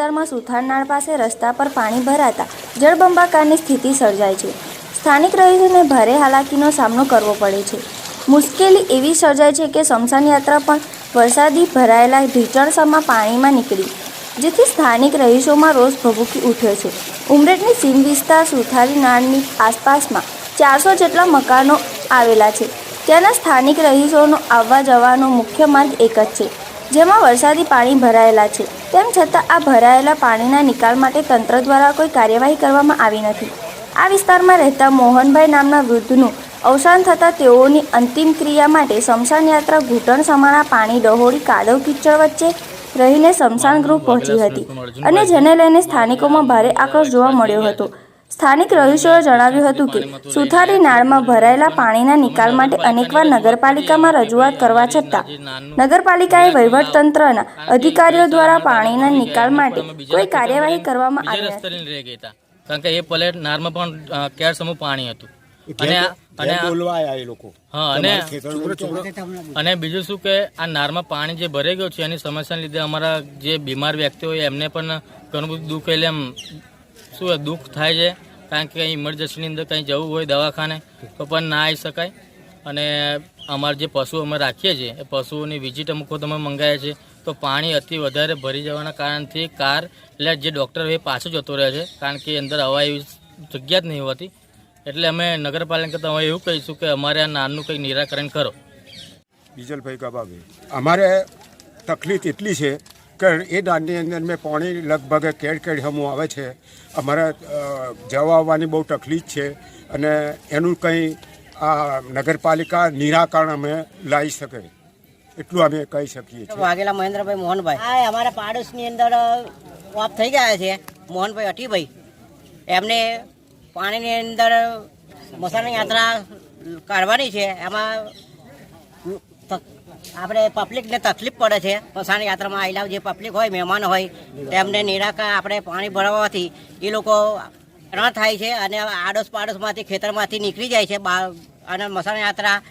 વિસ્તારમાં સુથારનાળ પાસે રસ્તા પર પાણી ભરાતા જળબંબાકારની સ્થિતિ સર્જાય છે. સ્થાનિક રહીશોને ભારે હાલાકીનો સામનો કરવો પડે છે. મુશ્કેલી એવી સર્જાય છે કે શમશાન યાત્રા પણ વરસાદી ભરાયેલા ઢીચણસમાં પાણીમાં નીકળી. જેથી સ્થાનિક રહીશોમાં રોષ ભભૂકી ઉઠ્યો છે. ઉમરેઠની સીમ વિસ્તાર સુથારી નાળની આસપાસમાં ચારસો જેટલા મકાનો આવેલા છે. ત્યાંના સ્થાનિક રહીશોનો આવવા જવાનો મુખ્ય માર્ગ એક જ છે. જેમાં વરસાદી પાણી ભરાયેલા છે. તેમ છતાં આ ભરાયેલા પાણીના નિકાલ માટે તંત્ર દ્વારા કોઈ કાર્યવાહી કરવામાં આવી નથી. આ વિસ્તારમાં રહેતા મોહનભાઈ નામના વૃદ્ધનું અવસાન થતાં તેઓની અંતિમ ક્રિયા માટે સ્મશાન યાત્રા ઘૂંટણ સમાણા પાણી ડહોળી કાદવ કીચડ વચ્ચે રહીને સ્મશાન ગૃહ પહોંચી હતી. અને જેને લઈને સ્થાનિકોમાં ભારે આક્રોશ જોવા મળ્યો હતો. સ્થાનિક રહીશોએ જણાવ્યું હતું કે સુથારી નાળમાં ભરાયેલા પાણીના નિકાલ માટે અનેકવાર નગરપાલિકામાં રજૂઆત કરવા છતાં નગરપાલિકાએ વહીવટતંત્રના અધિકારીઓ દ્વારા પાણીના નિકાલ માટે કોઈ કાર્યવાહી કરવામાં આવી નથી. કારણ કે એ પલેટ નારમાં પણ કેર સમૂહ પાણી હતું. અને અને બોલવાયા એ લોકો? હા અને અને બીજું શું કે આ નારમાં પાણી જે ભરાઈ ગયું છે એની સમસ્યાને લીધે અમારા જે બીમાર વ્યક્તિઓ હોય એમને પણ ઘણું બધું દુઃખ એટલે એમ શું હોય, દુઃખ થાય છે? કારણ કે કંઈ ઇમરજન્સીની અંદર કંઈ જવું હોય દવાખાને તો પણ ના આવી શકાય. અને અમારે જે પશુ અમે રાખીએ છીએ એ પશુઓની વિઝિટ અમુક વખત અમે મંગાવીએ છીએ. તો પાણી અતિ વધારે ભરી જવાના કારણથી કાર એટલે જે ડૉક્ટર એ પાછો જતો રહે છે કારણ કે અંદર હવા એવી જગ્યા જ નહીં હોતી. એટલે અમે નગરપાલિકા કરતાં હવે એવું કહીશું કે અમારે આ નાનું કંઈક નિરાકરણ કરો. બીજલભાઈ ગબાભાઈ અમારે તકલીફ એટલી છે કે એ દાંડની અંદર મેં પાણી લગભગ કેડ કેડ હમું આવે છે. અમારે જવા આવવાની બહુ તકલીફ છે અને એનું કંઈ આ નગરપાલિકા નિરાકરણ અમે લાવી શકે. એટલું અમે કહી શકીએ છીએ. વાઘેલા મહેન્દ્રભાઈ મોહનભાઈ. હા અમારા પાડોશની અંદર ઓફ થઈ ગયા છે. મોહનભાઈ અટીભાઈ. એમને પાણીની અંદર મસાલાની યાત્રા કાઢવાની છે. એમાં આપણે પબ્લિકને તકલીફ પડે છે. મસાલા યાત્રામાં આવેલા જે પબ્લિક હોય, મહેમાન હોય, તેમને નિરાકાર આપણે પાણી ભરાવવાથી એ લોકો રણ થાય છે અને આડોશ પાડોશમાંથી ખેતરમાંથી નીકળી જાય છે. અને મસાણ યાત્રા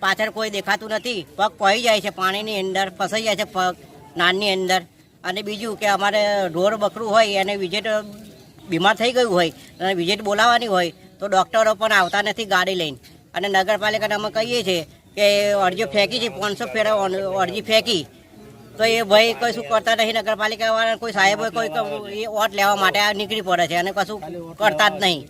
પાછળ કોઈ દેખાતું નથી. પગ પહી જાય છે, પાણીની અંદર ફસાઈ જાય છે પગ, નાનની અંદર. અને બીજું કે અમારે ઢોર બકરું હોય અને વિઝિટ બીમાર થઈ ગયું હોય, અને વિઝિટ બોલાવવાની હોય, તો ડૉક્ટરો પણ આવતા નથી ગાડી લઈને. અને નગરપાલિકાને અમે કહીએ છીએ કે અરજીઓ ફેંકી છે, પાંચસો ફેરા અરજી ફેંકી. તો એ ભાઈ કશું કરતા નહીં નગરપાલિકા વાળા કોઈ સાહેબ કોઈ વોટ લેવા માટે નીકળી પડે છે અને કશું કરતા જ નહીં.